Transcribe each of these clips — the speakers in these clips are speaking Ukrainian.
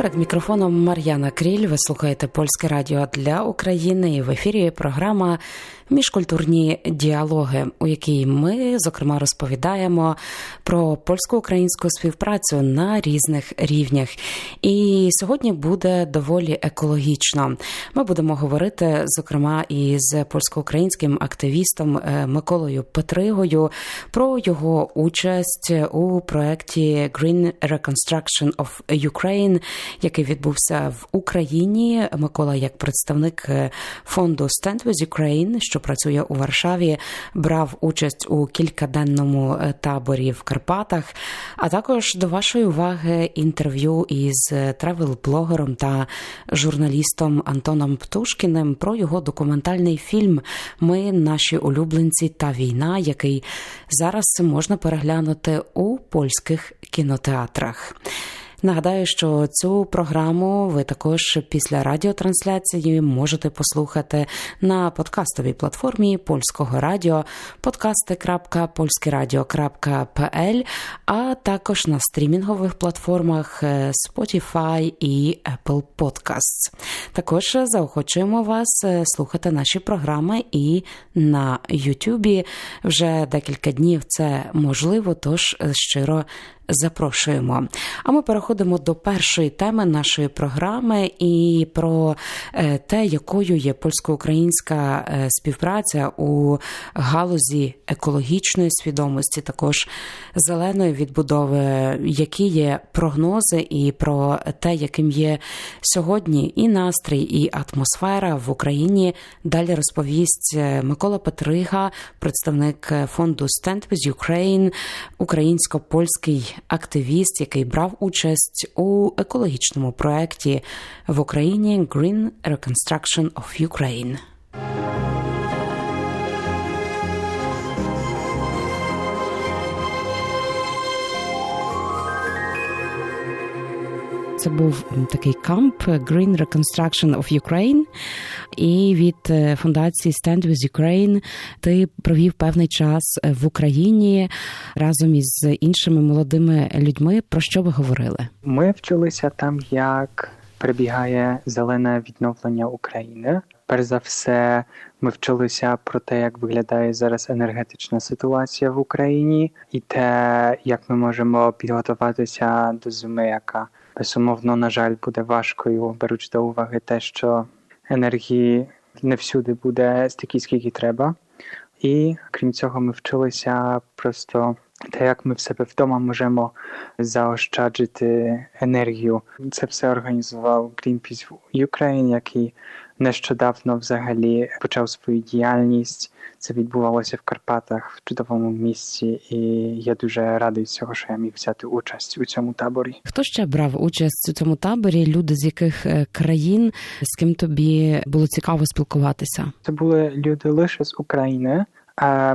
Перед мікрофоном Мар'яна Кріль. Ви слухаєте польське радіо для України. І в ефірі програма міжкультурні діалоги, у якій ми зокрема розповідаємо про польсько-українську співпрацю на різних рівнях. І сьогодні буде доволі екологічно. Ми будемо говорити зокрема із польсько-українським активістом е, Миколою Петригою про його участь у проєкті Green Reconstruction of Ukraine, який відбувся в Україні. Микола, як представник е, фонду Stand with Ukraine, що працює у Варшаві, брав участь у кількаденному е, таборі в Карпатах. А також до вашої уваги інтерв'ю із тревел-блогером та журналістом Антоном Птушкіним про його документальний фільм Ми, наші улюбленці та війна, який зараз можна переглянути у польських кінотеатрах. Нагадаю, що цю програму ви також після радіотрансляції можете послухати на подкастовій платформі польського радіо podcasty.polskieradio.pl, а також на стрімінгових платформах Spotify і Apple Podcasts. Також заохочуємо вас слухати наші програми і на YouTube. Вже декілька днів це можливо, тож щиро запрошуємо. А ми переходимо до першої теми нашої програми і про те, якою є польсько-українська співпраця у галузі екологічної свідомості, також зеленої відбудови, які є прогнози, і про те, яким є сьогодні і настрій, і атмосфера в Україні. Далі розповість Микола Петрига, представник фонду Stand with Ukraine, українсько-польський активіст, який брав участь у екологічному проєкті в Україні Green Reconstruction of Ukraine. Це був такий камп Green Reconstruction of Ukraine. І від фундації Stand with Ukraine ти провів певний час в Україні разом із іншими молодими людьми. Про що ви говорили? Ми вчилися там, як перебігає зелене відновлення України. Перш за все, ми вчилися про те, як виглядає зараз енергетична ситуація в Україні, і те, як ми можемо підготуватися до зими, яка безумовно, на жаль, буде важкою, беручи до уваги те, що енергії не всюди буде стільки, скільки треба. І крім цього, ми вчилися просто те, як ми в себе вдома можемо заощаджити енергію. Це все організував Greenpeace Ukraine, який нещодавно взагалі почав свою діяльність. Це відбувалося в Карпатах в чудовому місці, і я дуже радий цього, що я міг взяти участь у цьому таборі. Хто ще брав участь у цьому таборі? Люди з яких країн з ким тобі було цікаво спілкуватися? Це були люди лише з України.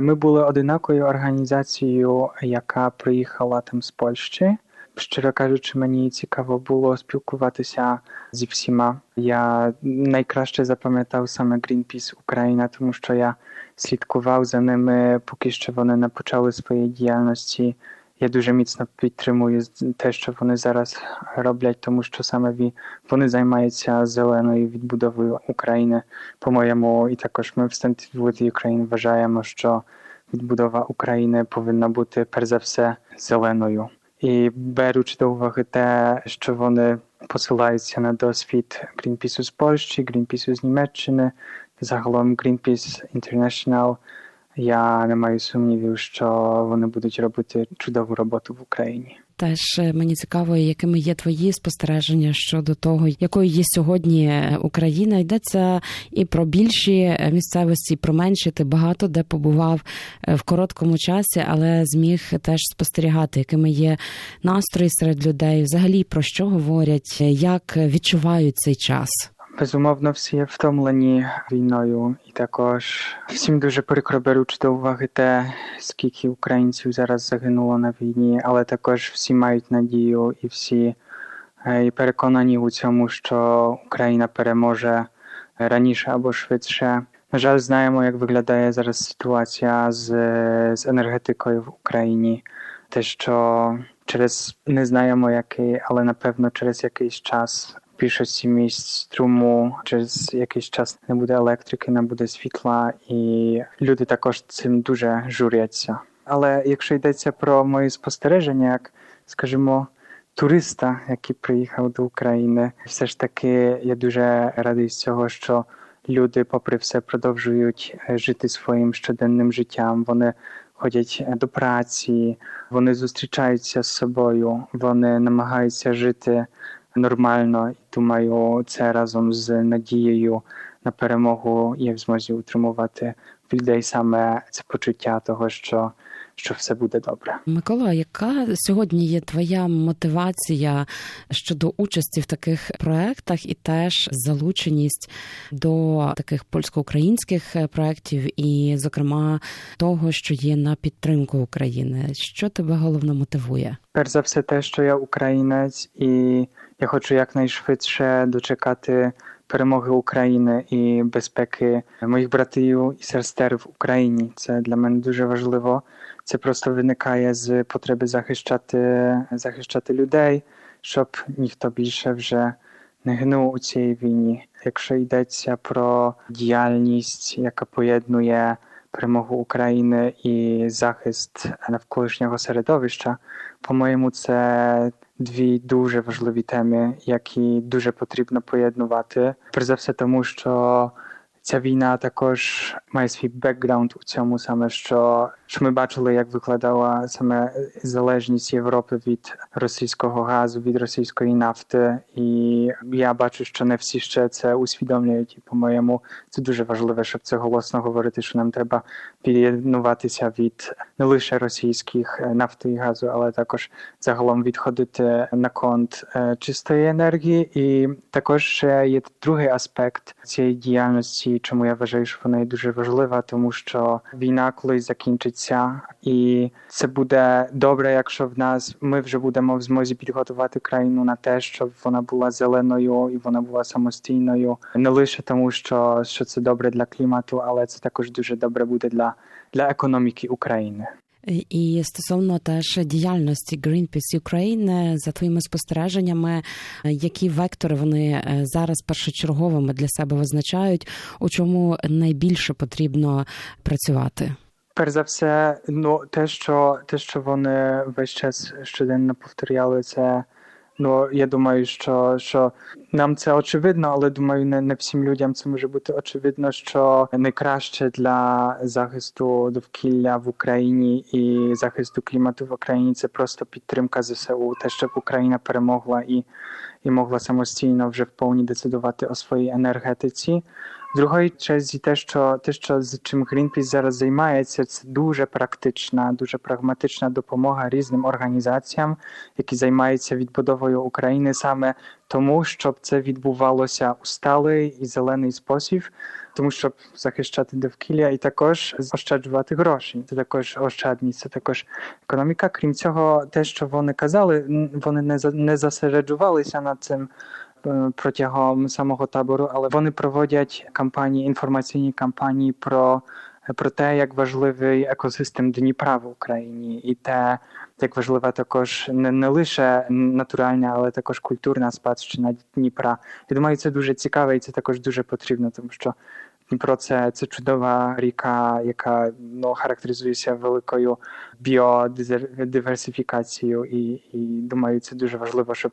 Ми були одинакою організацією, яка приїхала там з Польщі. Щиро кажучи, мені цікаво було спілкуватися зі всіма. Я найкраще запам'ятав саме Greenpeace Україна, тому що я слідкував за ними, поки що вони не почали своєї діяльності. Я дуже міцно підтримую те, що вони зараз роблять, тому що саме вони займаються зеленою відбудовою України. По-моєму, і також ми в Stand with Ukraine вважаємо, що відбудова України повинна бути перш за все зеленою. І беручи до уваги те, що вони посилаються на досвід Greenpeace з Польщі, Greenpeace з Німеччини, загалом Greenpeace International, я не маю сумнівів, що вони будуть робити чудову роботу в Україні. Теж мені цікаво, якими є твої спостереження щодо того, якою є сьогодні Україна. Йдеться і про більші місцевості, і про менші. Ти багато де побував в короткому часі, але зміг теж спостерігати, якими є настрої серед людей, взагалі про що говорять, як відчувають цей час. Безумовно, всі втомлені війною, і також всім дуже прикро беручи до уваги те, скільки українців зараз загинуло на війні, але також всі мають надію і всі і переконані у цьому, що Україна переможе раніше або швидше. На жаль, знаємо, як виглядає зараз ситуація з, з енергетикою в Україні. те, що через не знаємо який, але напевно через якийсь час в більшості місць струму, через якийсь час не буде електрики, не буде світла, і люди також цим дуже журяться. Але якщо йдеться про мої спостереження, як скажімо, туриста, який приїхав до України, все ж таки я дуже радий з цього, що люди, попри все, продовжують е, жити своїм щоденним життям. Вони ходять е, до праці, вони зустрічаються з собою, вони намагаються жити нормально. І думаю, це разом з надією на перемогу є в змозі утримувати в людей саме це почуття того, що, що все буде добре. Микола, яка сьогодні є твоя мотивація щодо участі в таких проектах і теж залученість до таких польсько-українських проєктів, і, зокрема, того, що є на підтримку України? Що тебе головно мотивує? Перш за все, те, що я українець, і я хочу якнайшвидше дочекати перемоги України і безпеки моїх братів і сестер в Україні. Це для мене дуже важливо. Це просто виникає з потреби захищати, захищати людей, щоб ніхто більше вже не гинув у цій війні. Якщо йдеться про діяльність, яка поєднує перемогу України і захист навколишнього середовища, по-моєму, це дві дуже важливі теми, які дуже потрібно поєднувати. Перш за все, тому що ця війна також має свій бекграунд у цьому саме, що, що ми бачили, як викладала саме залежність Європи від російського газу, від російської нафти. І я бачу, що не всі ще це усвідомлюють. І по-моєму, це дуже важливо, щоб це голосно говорити, що нам треба під'єднуватися від не лише російських нафти і газу, але також загалом відходити на конт е, чистої енергії. І також є другий аспект цієї діяльності, чому я вважаю, що вона є дуже важлива, тому що війна колись закінчиться, і це буде добре, якщо в нас ми вже будемо в змозі підготувати країну на те, щоб вона була зеленою і вона була самостійною, не лише тому, що, що це добре для клімату, але це також дуже добре буде для, для економіки України. І стосовно теж діяльності Greenpeace Ukraine, за твоїми спостереженнями, які вектори вони е, зараз першочерговими для себе визначають, у чому найбільше потрібно працювати? Перш за все, ну те, що те, що вони весь час щоденно повторяли, це ну я думаю, що що нам це очевидно, але думаю, не не всім людям це може бути очевидно, що найкраще для захисту довкілля в Україні і захисту клімату в Україні це просто підтримка ЗСУ, те, щоб Україна перемогла і, і могла самостійно вже в повні децидувати о своїй енергетиці. Другої черзі, те, що те, що з чим Greenpeace зараз займається, це дуже практична, дуже прагматична допомога різним організаціям, які займаються відбудовою України саме тому, щоб це відбувалося у сталий і зелений спосіб, тому щоб захищати довкілля і також ощаджувати гроші. Це також ощадність, це також економіка. Крім цього, те, що вони казали, вони не не зосереджувалися над цим протягом самого табору, але вони проводять кампанії, інформаційні кампанії про про те, як важливий екосистем Дніпра в Україні, і те, як важлива також не, не лише натуральна, але також культурна спадщина Дніпра. Я думаю, це дуже цікаво і це також дуже потрібно, тому що Дніпро це, це чудова ріка, яка ну, характеризується великою біодиверсифікацією, і, і думаю, це дуже важливо, щоб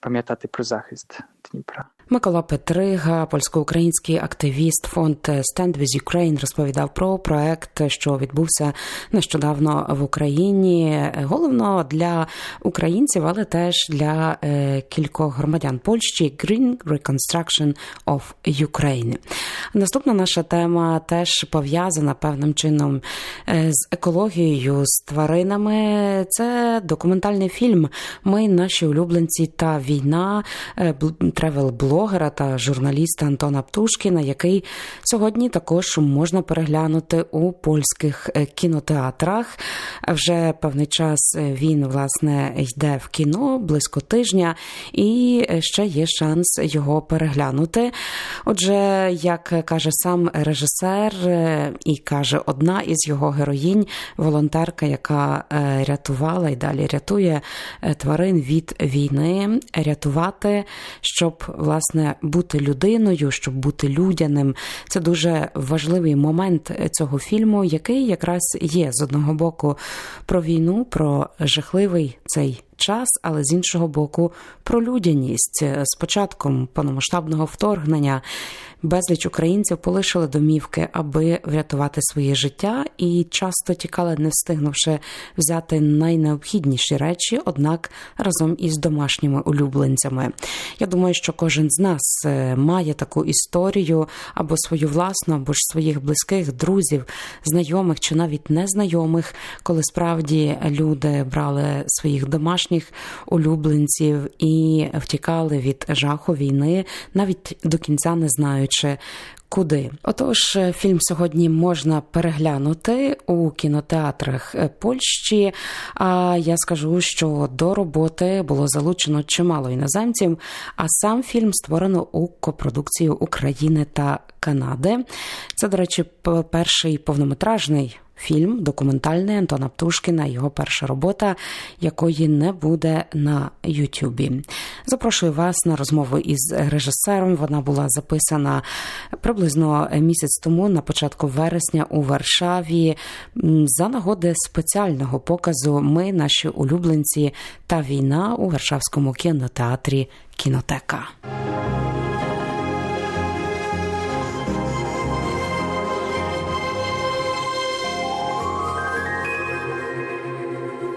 пам'ятати про захист Дніпра. Микола Петрига, польсько-український активіст, фонд Stand with Ukraine розповідав про проект, що відбувся нещодавно в Україні. Головно для українців, але теж для е, кількох громадян Польщі Green Reconstruction of Ukraine. Наступна наша тема теж пов'язана певним чином е, з екологією, з тваринами. Це документальний фільм. Ми наші улюбленці та війна е, бл- тревел-блогера та журналіста Антона Птушкіна, який сьогодні також можна переглянути у польських е, кінотеатрах. Вже певний час е, він власне йде в кіно близько тижня, і е, ще є шанс його переглянути. Отже, як каже сам режисер, і каже одна із його героїнь, волонтерка, яка рятувала і далі рятує тварин від війни, рятувати, щоб власне бути людиною, щоб бути людяним. Це дуже важливий момент цього фільму, який якраз є з одного боку про війну, про жахливий цей час, але з іншого боку, про людяність з початком повномасштабного вторгнення. Безліч українців полишили домівки, аби врятувати своє життя, і часто тікали, не встигнувши взяти найнеобхідніші речі, однак разом із домашніми улюбленцями. Я думаю, що кожен з нас е, має таку історію або свою власну, або ж своїх близьких друзів, знайомих чи навіть незнайомих, коли справді люди брали своїх домашніх улюбленців і втікали від жаху війни, навіть до кінця не знаючи. Куди отож, фільм сьогодні можна переглянути у кінотеатрах Польщі. А я скажу, що до роботи було залучено чимало іноземців. А сам фільм створено у копродукції України та Канади. Це, до речі, перший повнометражний фільм документальний Антона Птушкіна, його перша робота, якої не буде на Ютубі. Запрошую вас на розмову із режисером. Вона була записана приблизно місяць тому, на початку вересня, у Варшаві, за нагоди спеціального показу Ми, наші улюбленці та війна у Варшавському кінотеатрі Кінотека.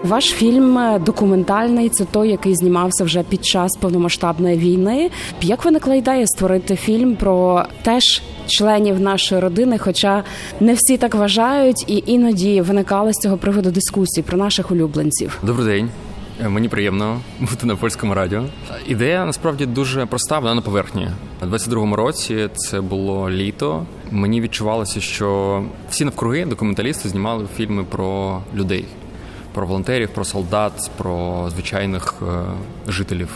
Ваш фільм е, документальний, це той, який знімався вже під час повномасштабної війни. Як виникла ідея створити фільм про теж членів нашої родини? Хоча не всі так вважають, і іноді виникали з цього приводу дискусії про наших улюбленців. Добрий день. Е, Мені приємно бути на польському радіо. Ідея насправді дуже проста, вона на поверхні. У 22-му році це було літо. Мені відчувалося, що всі навкруги документалісти знімали фільми про людей, про волонтерів, про солдат, про звичайних е, жителів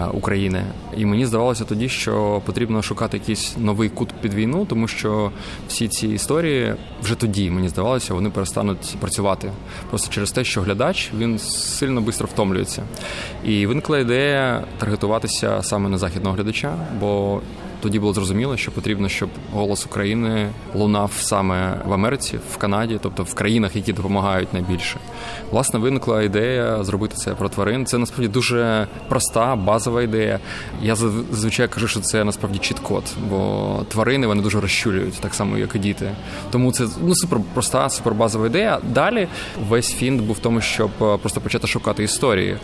е, України. І мені здавалося тоді, що потрібно шукати якийсь новий кут під війну, тому що всі ці історії вже тоді мені здавалося, вони перестануть працювати. Просто через те, що глядач він сильно швидко втомлюється. І виникла ідея таргетуватися саме на західного глядача, бо тоді було зрозуміло, що потрібно, щоб голос України лунав саме в Америці, в Канаді, тобто в країнах, які допомагають найбільше. Власне, виникла ідея зробити це про тварин. Це насправді дуже проста, базова ідея. Я зазвичай кажу, що це насправді чіт-код, бо тварини вони дуже розчулюють, так само, як і діти. Тому це ну супер проста, супер базова ідея. Далі весь фінт був в тому, щоб е, просто почати шукати історії.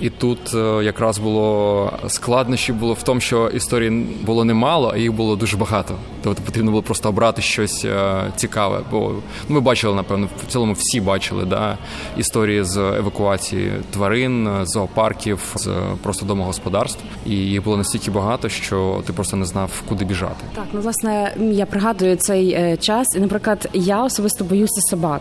І тут е, якраз було складнощі було в тому, що історій було немало, а їх було дуже багато. Тобто потрібно було просто обрати щось е, цікаве. Бо ми бачили, напевно, в цілому всі бачили да, історії з евакуації тварин, е, зоопарків, з е, просто домогосподарств. І їх було настільки багато, що ти просто не знав, куди біжати. Так, ну власне, я пригадую цей час, і, наприклад, я особисто боюся собак.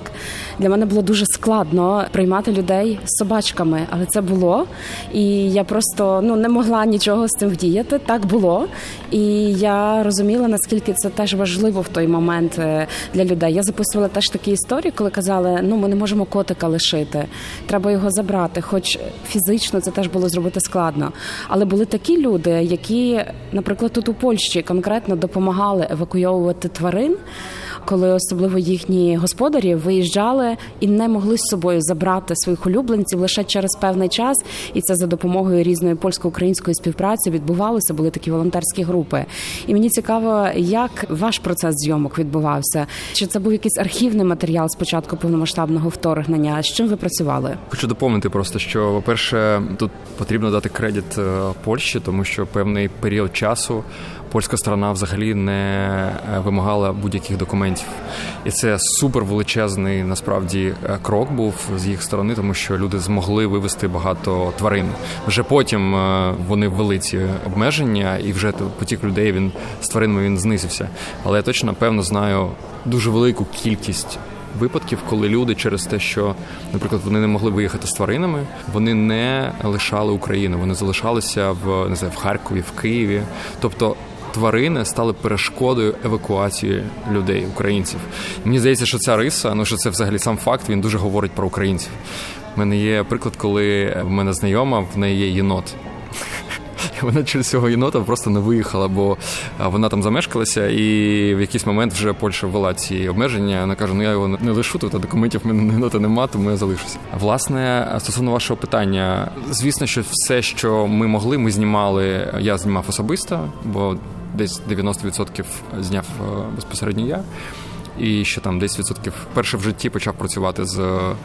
Для мене було дуже складно приймати людей з собачками, але це було. І я просто ну не могла нічого з цим вдіяти. Так було. І я розуміла, наскільки це теж важливо в той момент е, для людей. Я записувала теж такі історії, коли казали, ну ми не можемо котика лишити, треба його забрати. Хоч фізично це теж було зробити складно. Але були такі люди, які, наприклад, тут у Польщі конкретно допомагали евакуйовувати тварин. Коли особливо їхні господарі виїжджали і не могли з собою забрати своїх улюбленців лише через певний час, і це за допомогою різної польсько-української співпраці відбувалося. Були такі волонтерські групи. І мені цікаво, як ваш процес зйомок відбувався? Чи це був якийсь архівний матеріал з початку повномасштабного вторгнення? З чим ви працювали? Хочу доповнити просто, що, по-перше, тут потрібно дати кредит е, Польщі, тому що певний період часу польська сторона взагалі не е, вимагала будь-яких документів. І це супер величезний насправді е, крок був з їх сторони, тому що люди змогли вивести багато тварин. Вже потім е, вони ввели ці обмеження, і вже потік людей він з тваринами він знизився. Але я точно певно знаю дуже велику кількість випадків, коли люди через те, що, наприклад, вони не могли виїхати з тваринами, вони не лишали Україну, вони залишалися в не знаю, в Харкові, в Києві. Тобто тварини стали перешкодою евакуації людей, українців. Мені здається, що ця риса, ну що це взагалі сам факт, він дуже говорить про українців. У мене є приклад, коли в мене знайома, в неї є єнот. І Вона через цього єнота просто не виїхала, бо вона там замешкалася, і в якийсь момент вже Польща ввела ці обмеження. Вона каже: ну я його не лишу, а документів в мене єнота нема, тому я залишуся. Власне, стосовно вашого питання, звісно, що все, що ми могли, ми знімали. Я знімав особисто, бо десь 90% зняв е, безпосередньо я. І ще там 10% перше в житті почав працювати з е,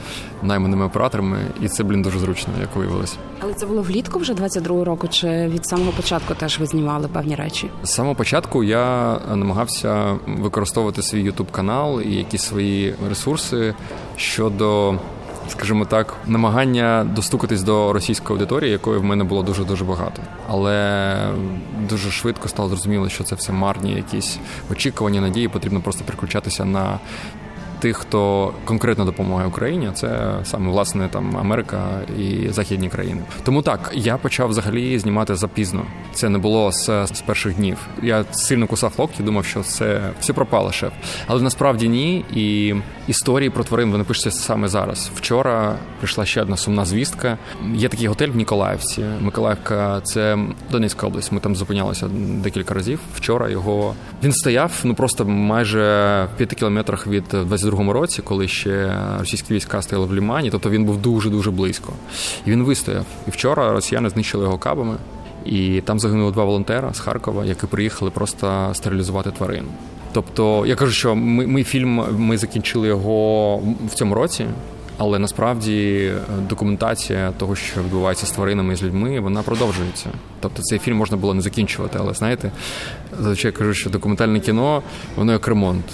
найманими операторами, і це, блін, дуже зручно, як виявилось. Але це було влітку вже 22-го року, чи від самого початку теж ви знімали певні речі? З самого початку я намагався використовувати свій youtube канал і якісь свої ресурси щодо, скажімо так, намагання достукатись до російської аудиторії, якої в мене було дуже дуже багато. Але дуже швидко стало зрозуміло, що це все марні якісь очікування, надії. Потрібно просто переключатися на тих, хто конкретно допомагає Україні, це саме власне там Америка і західні країни. Тому так я почав взагалі знімати запізно. Це не було з, з перших днів. Я сильно кусав локті, думав, що це все пропало шеф. Але насправді ні. І історії про тварин вони пишуться саме зараз. Вчора прийшла ще одна сумна звістка. Є такий готель в Ніколаївці. Миколаївка, це Донецька область. Ми там зупинялися декілька разів. Вчора його він стояв ну просто майже в п'яти кілометрах від 22-му році, коли ще російські війська стояли в Лімані. Тобто він був дуже дуже близько. І він вистояв. І вчора росіяни знищили його кабами. І там загинули два волонтера з Харкова, які приїхали просто стерилізувати тварин. Тобто, я кажу, що ми, ми фільм ми закінчили його в цьому році, але насправді документація того, що відбувається з тваринами і з людьми, вона продовжується. Тобто цей фільм можна було не закінчувати, але знаєте, зазвичай я кажу, що документальне кіно воно як ремонт.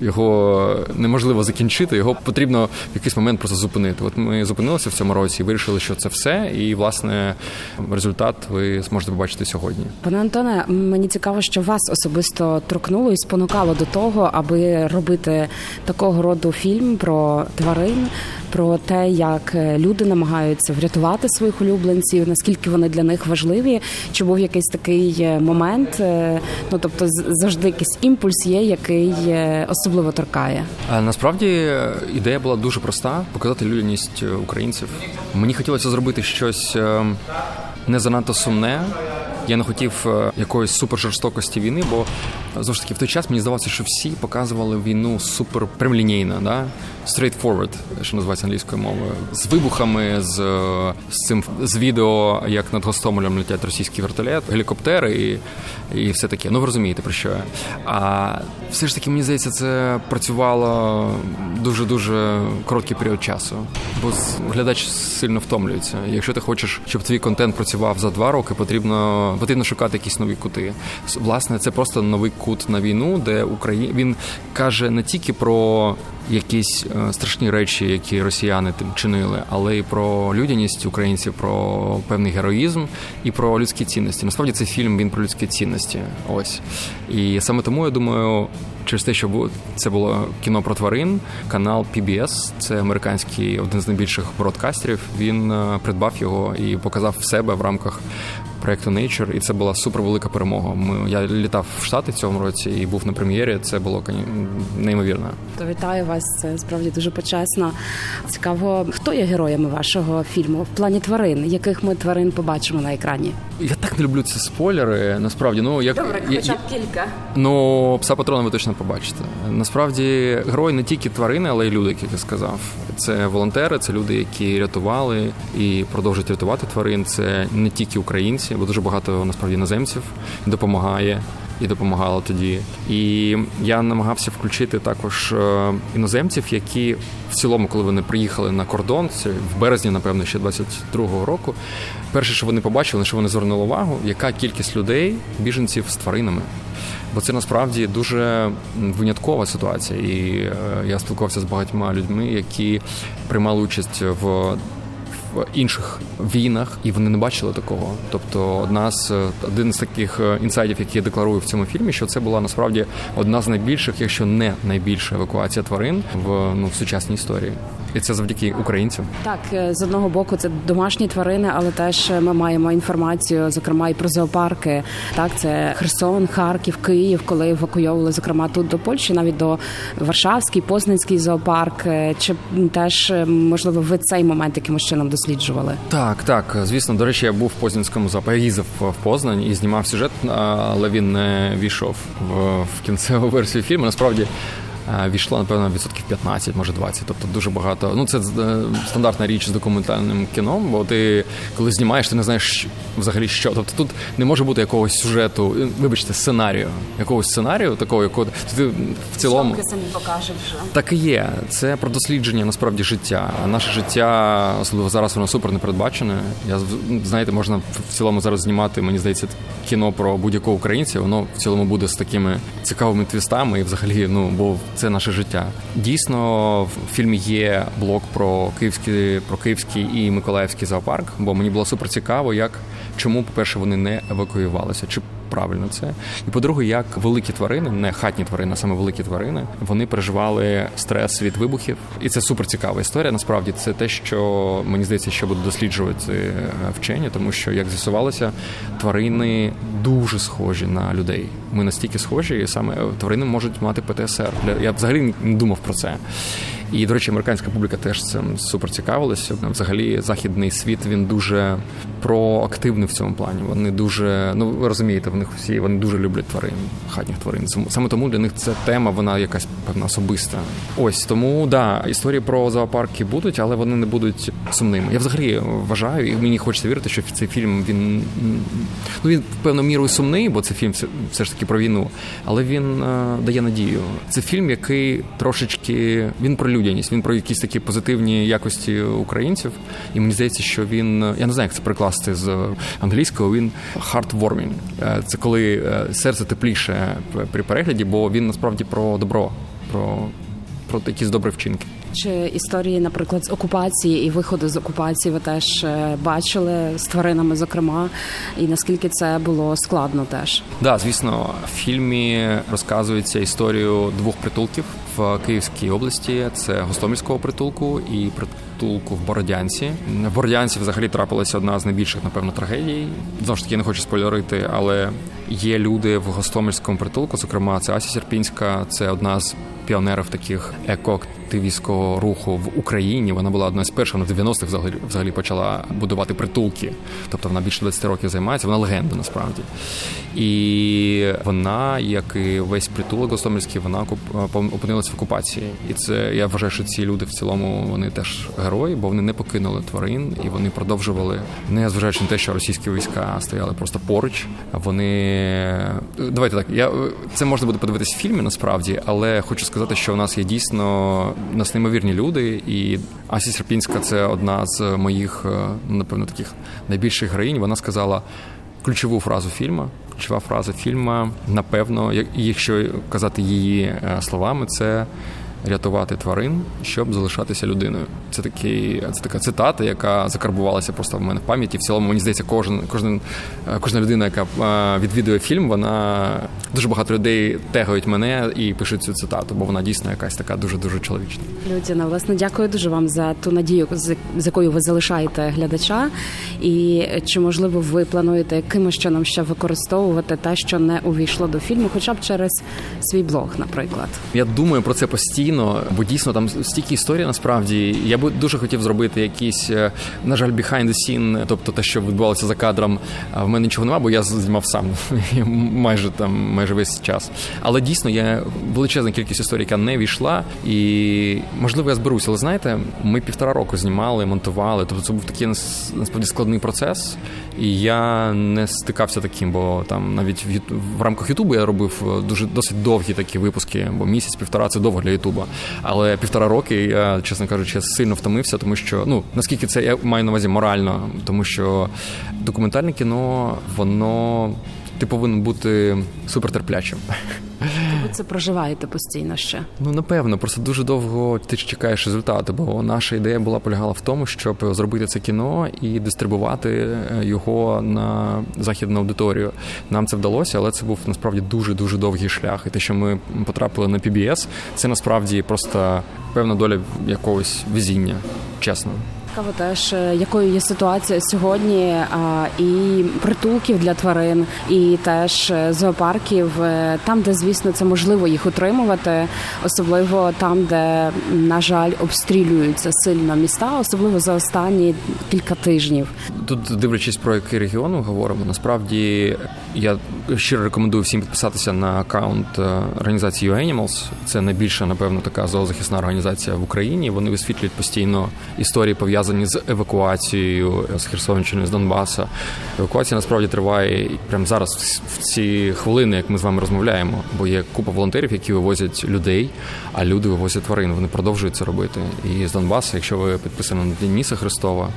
Його неможливо закінчити, його потрібно в якийсь момент просто зупинити. От ми зупинилися в цьому році вирішили, що це все. І власне результат ви зможете побачити сьогодні. Пане Антоне, мені цікаво, що вас особисто торкнуло і спонукало до того, аби робити такого роду фільм про тварин, про те, як люди намагаються врятувати своїх улюбленців, наскільки вони для них важливі. Чи був якийсь такий момент? Ну тобто, завжди якийсь імпульс є, який особливо торкає. Насправді ідея була дуже проста: показати людяність українців. Мені хотілося зробити щось не занадто сумне. Я не хотів якоїсь супержорстокості війни, бо знову ж таки в той час мені здавалося, що всі показували війну супер прямолінійно, да? straightforward, що називається англійською мовою, з вибухами, з з цим з відео, як над Гостомелем летять російські вертолет, гелікоптери і і все таке. Ну ви розумієте про що я. А все ж таки, мені здається, це працювало дуже дуже короткий період часу, бо глядач сильно втомлюється. Якщо ти хочеш, щоб твій контент працював за два роки, потрібно потрібно шукати якісь нові кути. Власне, це просто новий кут на війну, де Україна він каже не тільки про якісь е, страшні речі, які росіяни тим чинили, але й про людяність українців, про певний героїзм і про людські цінності. Насправді цей фільм він про людські цінності. Ось і саме тому я думаю. Через те, що це було кіно про тварин, канал PBS, це американський один з найбільших бродкастерів. Він придбав його і показав в себе в рамках проекту Nature, і це була супервелика перемога. Ми я літав в Штати цьому році і був на прем'єрі. Це було неймовірно. То вітаю вас. Це справді дуже почесно. Цікаво, хто є героями вашого фільму в плані тварин? Яких ми тварин побачимо на екрані? Я так не люблю ці спойлери. Насправді, ну як Добре, хоча б кілька. Ну пса патрона ви точно побачите. Насправді герої не тільки тварини, але й люди, як я сказав. Це волонтери, це люди, які рятували і продовжують рятувати тварин. Це не тільки українці, бо дуже багато насправді іноземців допомагає. І допомагало тоді, і я намагався включити також іноземців, які в цілому, коли вони приїхали на кордон, це в березні, напевно, ще 22-го року. Перше, що вони побачили, що вони звернули увагу, яка кількість людей, біженців з тваринами. Бо це насправді дуже виняткова ситуація. І е, я спілкувався з багатьма людьми, які приймали участь в. Інших війнах, і вони не бачили такого. Тобто, одна з один з таких е, інсайдів, які я декларую в цьому фільмі, що це була насправді одна з найбільших, якщо не найбільша евакуація тварин в ну в сучасній історії, і це завдяки українцям. Так, е, з одного боку, це домашні тварини, але теж ми маємо інформацію, зокрема і про зоопарки. Так, це Херсон, Харків, Київ, коли евакуйовували, зокрема тут до Польщі, навіть до Варшавський, Познанський зоопарк. Е, Чи теж е, можливо ви цей момент якимось чином досліджували? Так, так, звісно, до речі, я був в Познанському запаї, їздив в Познань і знімав сюжет, але він не війшов в кінцеву версію фільму. Насправді. Е, Війшло, напевно, відсотків 15, може 20. Тобто дуже багато. Ну, це е, стандартна річ з документальним кіном, бо ти коли знімаєш, ти не знаєш взагалі що. Тобто тут не може бути якогось сюжету, е, вибачте, сценарію. Якогось сценарію, такого, якого ти в цілому. самі покажуть вже. Так і є. Це про дослідження насправді життя. А наше життя, особливо зараз, воно супер непередбачене. Я знаєте, можна в цілому зараз знімати, мені здається, кіно про будь-якого українця. Воно в цілому буде з такими цікавими твістами, і взагалі, ну бо це наше життя. Дійсно, в фільмі є блок про київський, про київський і миколаївський зоопарк. Бо мені було супер цікаво, як чому, по-перше, вони не евакуювалися. Чи правильно це. І по-друге, як великі тварини, не хатні тварини, а саме великі тварини, вони переживали стрес від вибухів. І це супер цікава історія. Насправді це те, що мені здається, що будуть досліджувати е, вчені, тому що як з'ясувалося, тварини дуже схожі на людей. Ми настільки схожі, і саме тварини можуть мати ПТСР. Я взагалі не думав про це. І, до речі, американська публіка теж цим супер цікавилася. Взагалі, західний світ він дуже проактивний в цьому плані. Вони дуже, ну ви розумієте, в них всі вони дуже люблять тварин, хатніх тварин. Саме тому для них ця тема, вона якась певна особиста. Ось тому да, історії про зоопарки будуть, але вони не будуть сумними. Я взагалі вважаю, і мені хочеться вірити, що цей фільм він ну він певною мірою сумний, бо це фільм все ж таки про війну, але він е, дає надію. Це фільм, який трошечки він про людяність, він про якісь такі позитивні якості українців. І мені здається, що він я не знаю, як це перекласти з англійського. Він heartwarming. Е, Це коли е, серце тепліше при перегляді, бо він насправді про добро, про, про якісь добрі вчинки. Чи історії, наприклад, з окупації і виходу з окупації ви теж е, бачили з тваринами, зокрема, і наскільки це було складно теж? Да, звісно, в фільмі розказується історію двох притулків в Київській області. Це Гостомельського притулку і притулку в Бородянці. В Бородянці взагалі трапилася одна з найбільших, напевно, трагедій. Знову ж таки, я не хочу спойлерити, але є люди в Гостомельському притулку. Зокрема, це Ася Серпінська, це одна з піонерів таких екоактивістського руху в Україні. Вона була одна з перших вона в 90-х взагалі, взагалі почала будувати притулки. Тобто вона більше 20 років займається. Вона легенда насправді. І вона, як і весь притулок Гостомельський, вона окуп- опинилася в окупації. І це я вважаю, що ці люди в цілому вони теж герої, бо вони не покинули тварин і вони продовжували, не зважаючи на те, що російські війська стояли просто поруч. Вони давайте так. Я це можна буде подивитись в фільмі насправді, але хочу сказати, що у нас є дійсно у нас неймовірні люди, і Асі Серпінська це одна з моїх, е, ну, напевно, таких найбільших героїнь. Вона сказала ключову фразу фільму. Ключова фраза фільму, напевно, якщо казати її е, словами, це рятувати тварин, щоб залишатися людиною. Це такий, це така цитата, яка закарбувалася просто в мене в пам'яті. В цілому, мені здається, кожен, кожен, е, кожна людина, яка е, відвідує фільм, вона дуже багато людей тегають мене і пишуть цю цитату, бо вона дійсно якась така дуже дуже чоловічна. Людяна, власне, дякую дуже вам за ту надію, з якою ви залишаєте глядача. І чи можливо ви плануєте якимось чином ще використовувати те, що не увійшло до фільму, хоча б через свій блог, наприклад? Я думаю про це постійно, бо дійсно там стільки історій насправді. Я би дуже хотів зробити якісь, е, на жаль, behind the scene, тобто те, що відбувалося за кадром. В мене нічого немає, бо я знімав сам майже там майже весь час. Але дійсно є величезна кількість історій, яка не війшла, і можливо я зберуся. Але знаєте, ми півтора року знімали, монтували. Тобто це був такий нас- насправді складний процес. І я не стикався таким, бо там навіть в, в рамках Ютубу я робив е, дуже досить довгі такі випуски, бо місяць-півтора це довго для Ютуба. Але півтора роки я, чесно кажучи, сильно втомився, тому що ну наскільки це я маю на увазі морально, тому що документальне кіно, воно ти повинен бути супертерплячим. Ви це проживаєте постійно ще. Ну напевно, просто дуже довго ти чекаєш результати, бо наша ідея була полягала в тому, щоб зробити це кіно і дистрибувати е, його на західну аудиторію. Нам це вдалося, але це був насправді дуже дуже довгий шлях. І те, що ми потрапили на PBS, це насправді просто певна доля якогось везіння, чесно. Цікаво теж, е, якою є ситуація сьогодні, і притулків для тварин, і теж е, зоопарків, е, там, де звісно це можливо їх утримувати, особливо там, де на жаль обстрілюються сильно міста, особливо за останні кілька тижнів. Тут, дивлячись про який регіон ми говоримо, насправді я щиро рекомендую всім підписатися на аккаунт е, організації U Animals. Це найбільша, напевно, така зоозахисна організація в Україні. Вони висвітлюють постійно історії пов'язані з евакуацією з Херсонщини, з Донбаса. Евакуація насправді триває прямо зараз, в ці хвилини, як ми з вами розмовляємо. Бо є купа волонтерів, які вивозять людей, а люди вивозять тварин. Вони продовжують це робити. І з Донбасу, якщо ви підписані на Дениса Христова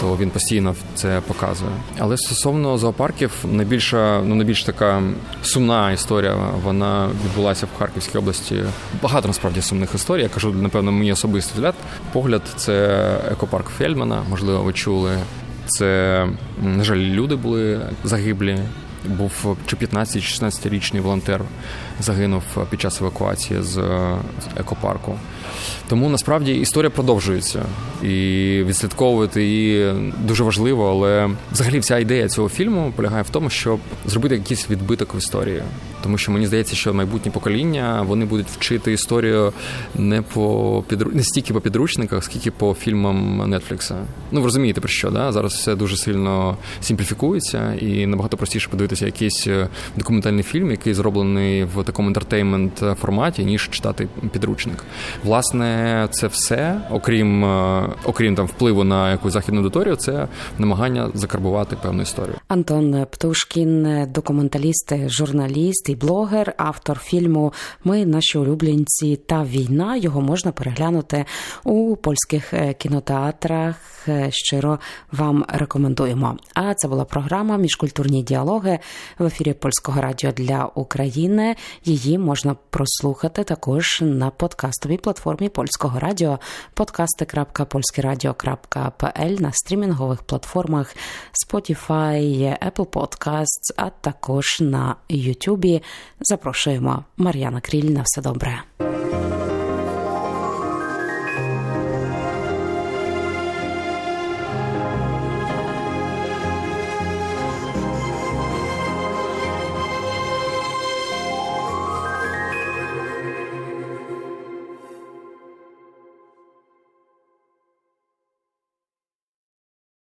то він постійно це показує. Але стосовно зоопарків, найбільша ну найбільш така сумна історія. Вона відбулася в Харківській області. Багато насправді сумних історій. Я кажу, напевно, мені особистий взгляд. Погляд, це екопарк Фельдмана. Можливо, ви чули. Це на жаль, люди були загиблі. Був чи 15 чи 16-річний волонтер загинув під час евакуації з екопарку. Тому насправді історія продовжується і відслідковувати її дуже важливо. Але взагалі вся ідея цього фільму полягає в тому, щоб зробити якийсь відбиток в історії. Тому що мені здається, що майбутні покоління вони будуть вчити історію не по підру... не стільки по підручниках, скільки по фільмам Нетфлікса. Ну ви розумієте про що, да? Зараз все дуже сильно симпліфікується і набагато простіше подивитися якийсь е, документальний фільм, який зроблений в такому інтертеймент форматі, ніж читати підручник. Власне, це все, окрім е, окрім там впливу на якусь західну аудиторію, це намагання закарбувати певну історію. Антон Птушкін, документаліст, журналіст і блогер, автор фільму Ми наші улюбленці та війна. Його можна переглянути у польських е, кінотеатрах. Щиро вам рекомендуємо. А це була програма Міжкультурні діалоги в ефірі Польського радіо для України. Її можна прослухати також на подкастовій платформі Польського радіо podcasty.polskieradio.pl на стрімінгових платформах Spotify, Apple Podcasts, а також на Ютубі. Запрошуємо Мар'яна Кріль на все добре.